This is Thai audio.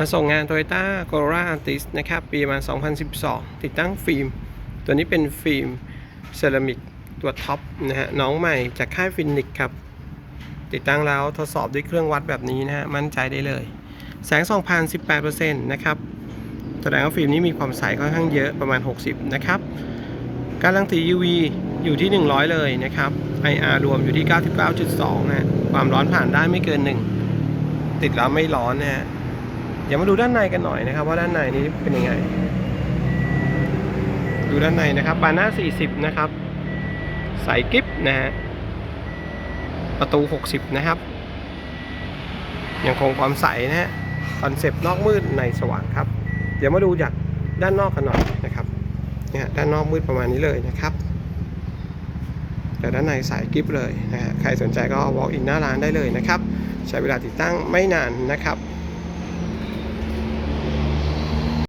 มาส่งงาน Toyota Corolla Altis นะครับ ปีประมาณ 2012 ติดตั้งฟิล์ม ตัวนี้เป็นฟิล์มเซรามิกตัวท็อปนะฮะน้องใหม่จากค่ายฟินิกครับ ติดตั้งแล้วทดสอบด้วยเครื่องวัดแบบนี้นะฮะ มั่นใจได้เลย แสง2,000 18%นะครับ แสดงว่าฟิล์มนี้มีความใสค่อนข้างเยอะประมาณ 60 นะครับการรังสี UV อยู่ที่ 100 เลยนะครับ IR รวมอยู่ที่ 99.2 นะ ความร้อนผ่านได้ไม่เกิน 1 ติดแล้วไม่ร้อนนะฮะ เดี๋ยวมาดูด้านในกันหน่อยนะครับ ว่าด้านในนี้เป็นยังไง ดูด้านในนะครับบานหน้า40 นะครับใสกิฟนะฮะประตู 60 นะครับ ยังคงความใสนะฮะคอนเซปต์นอกมืดในสว่างครับ เดี๋ยวมาดูจากด้านนอกกันหน่อยนะครับเนี่ยด้านนอกมืดประมาณนี้เลยนะครับแต่ด้านในใสกริฟเลยนะฮะใครสนใจก็ walk in หน้าร้านได้เลยนะครับ ใช้เวลาติดตั้งไม่นานนะครับ